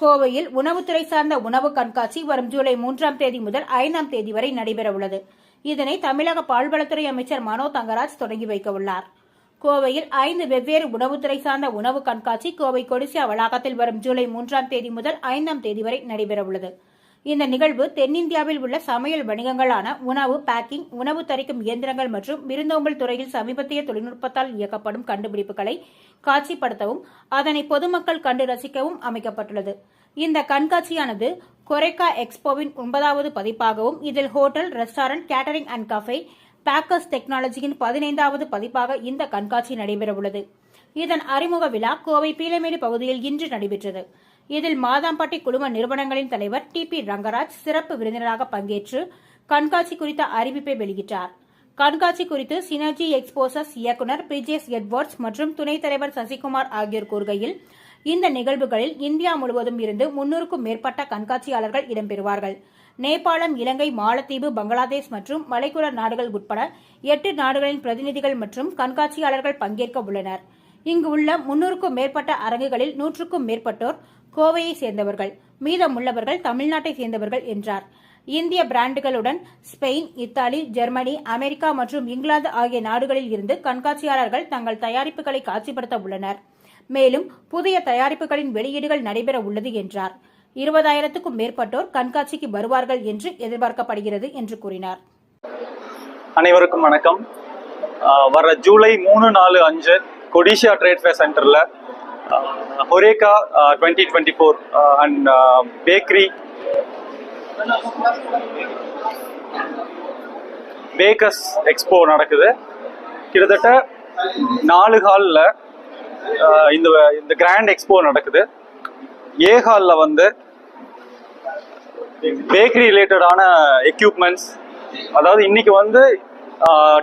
கோவையில் உணவுத்துறை சார்ந்த உணவு கண்காட்சி வரும் ஜூலை மூன்றாம் தேதி முதல் ஐந்தாம் தேதி வரை நடைபெறவுள்ளது. இதனை தமிழக பால்வளத்துறை அமைச்சர் மனோ தங்கராஜ் தொடங்கி வைக்க உள்ளார் கோவையில் ஐந்து வெவ்வேறு உணவுத்துறை சார்ந்த உணவு கண்காட்சி கோவை கொடிசியா வளாகத்தில் வரும் ஜூலை மூன்றாம் தேதி முதல் ஐந்தாம் தேதி வரை நடைபெறவுள்ளது. இந்த நிகழ்வு தென்னிந்தியாவில் உள்ள சமையல் வணிகங்களான உணவு பேக்கிங் உணவு தரிக்கும் இயந்திரங்கள் மற்றும் விருந்தோம்பல் துறையில் சமீபத்திய தொழில்நுட்பத்தால் இயக்கப்படும் கண்டுபிடிப்புகளை காட்சிப்படுத்தவும் அதனை பொதுமக்கள் கண்டு ரசிக்கவும் அமைக்கப்பட்டுள்ளது. இந்த கண்காட்சியானது கொரைக்கா எக்ஸ்போவின் ஒன்பதாவது பதிப்பாகவும் இதில் hotel restaurant catering and cafe bakers டெக்னாலஜியின் பதினைந்தாவது பதிப்பாக இந்த கண்காட்சி நடைபெறவுள்ளது. இதன் அறிமுக விழா கோவை பீலமேடு பகுதியில் இன்று நடைபெற்றது. இதில் மாதாம்பட்டி குழும நிறுவனங்களின் தலைவர் டி பி ரங்கராஜ் சிறப்பு விருந்தினராக பங்கேற்று கண்காட்சி குறித்த அறிவிப்பை வெளியிட்டார். கண்காட்சி குறித்து சினர்ஜி எக்ஸ்போசஸ் இயக்குநர் பிரிஜேஸ் எட்வர்ட்ஸ் மற்றும் துணைத் தலைவர் சசிகுமார் ஆகியோர் கூறுகையில் இந்த நிகழ்வுகளில் இந்தியா முழுவதும் இருந்து முன்னூறுக்கும் மேற்பட்ட கண்காட்சியாளர்கள் இடம்பெறுவார்கள். நேபாளம் இலங்கை மாலத்தீவு பங்களாதேஷ் மற்றும் மலைக்குழ நாடுகள் உட்பட எட்டு நாடுகளின் பிரதிநிதிகள் மற்றும் கண்காட்சியாளர்கள் பங்கேற்க உள்ளனர். இங்கு உள்ள முன்னூறுக்கும் மேற்பட்ட அரங்குகளில் நூற்றுக்கும் மேற்பட்டோர் கோவையை சேர்ந்தவர்கள் மீதமுள்ளவர்கள் தமிழ்நாட்டை சேர்ந்தவர்கள் என்றார். இந்திய பிராண்டுகளுடன் ஸ்பெயின் இத்தாலி ஜெர்மனி அமெரிக்கா மற்றும் இங்கிலாந்து ஆகிய நாடுகளில் இருந்து கண்காட்சியாளர்கள் தங்கள் தயாரிப்புகளை காட்சிப்படுத்த உள்ளனர். மேலும் புதிய தயாரிப்புகளின் வெளியீடுகள் நடைபெற உள்ளது என்றார். இருபதாயிரத்துக்கும் மேற்பட்டோர் கண்காட்சிக்கு வருவார்கள் என்று எதிர்பார்க்கப்படுகிறது என்று கூறினார். அனைவருக்கும் வணக்கம். வர ஜூலை மூணு நாலு அஞ்சு கொடிஷியா ட்ரேட் ஃபேர் சென்டரில் Horeca twenty twenty four and bakery bakers expo நடக்குது. கிட்டத்தட்ட நாலு ஹாலில் uh, இந்த இந்த கிராண்ட் எக்ஸ்போ நடக்குது. ஏ ஹாலில் வந்து பேக்கரி ரிலேட்டடான எக்யூப்மெண்ட்ஸ் அதாவது இன்னைக்கு வந்து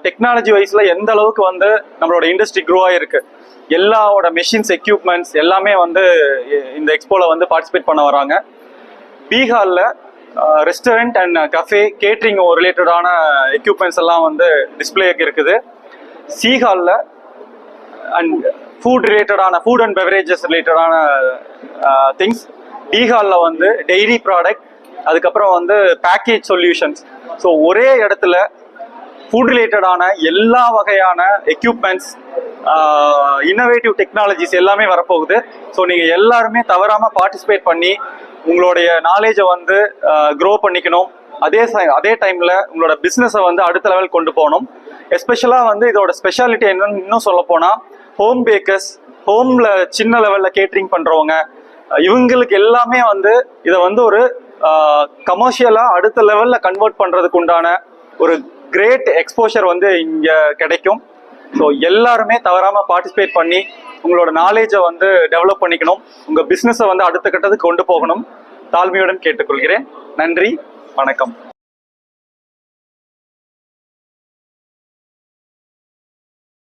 டெக்னாலஜி வைஸ்ல எந்த அளவுக்கு வந்து நம்மளோட இண்டஸ்ட்ரி க்ரோ ஆயிருக்கு? எல்லாவோட மெஷின்ஸ் எக்யூப்மெண்ட்ஸ் எல்லாமே வந்து இந்த எக்ஸ்போல வந்து பார்ட்டிசிபேட் பண்ண வராங்க. பீகாரில் ரெஸ்டாரண்ட் அண்ட் கஃபே கேட்ரிங் ரிலேட்டடான எக்யூப்மெண்ட்ஸ் எல்லாம் வந்து டிஸ்பிளேக்கு இருக்குது. சீஹாலில் அண்ட் ஃபுட் ரிலேட்டடான ஃபுட் அண்ட் பெவரேஜஸ் ரிலேட்டடான திங்ஸ் பீகாலில் வந்து டெய்ரி ப்ராடக்ட் அதுக்கப்புறம் வந்து பேக்கேஜ் சொல்யூஷன்ஸ் ஸோ ஒரே இடத்துல ஃபுட் ரிலேட்டடான எல்லா வகையான எக்யூப்மெண்ட்ஸ் இன்னோவேட்டிவ் டெக்னாலஜிஸ் எல்லாமே வரப்போகுது. ஸோ நீங்கள் எல்லாருமே தவறாமல் பார்ட்டிசிபேட் பண்ணி உங்களுடைய நாலேஜை வந்து க்ரோ பண்ணிக்கணும். அதே அதே டைமில் உங்களோட பிஸ்னஸை வந்து அடுத்த லெவல் கொண்டு போகணும். எஸ்பெஷலாக வந்து இதோட ஸ்பெஷாலிட்டி என்னன்னு இன்னும் சொல்ல போனால் ஹோம் பேக்கர்ஸ் ஹோமில் சின்ன லெவலில் கேட்ரிங் பண்ணுறவங்க இவங்களுக்கு எல்லாமே வந்து இதை வந்து ஒரு கமர்ஷியலாக அடுத்த லெவலில் கன்வெர்ட் பண்ணுறதுக்கு உண்டான ஒரு கிரேட் எக்ஸ்போஷர் வந்து இங்கே கிடைக்கும். ஸோ எல்லாருமே தவறாமல் பார்ட்டிசிபேட் பண்ணி உங்களோட நாலேஜை வந்து டெவலப் பண்ணிக்கணும். உங்கள் பிஸ்னஸை வந்து அடுத்த கட்டத்துக்கு கொண்டு போகணும். தாழ்மையுடன் கேட்டுக்கொள்கிறேன். நன்றி. வணக்கம்.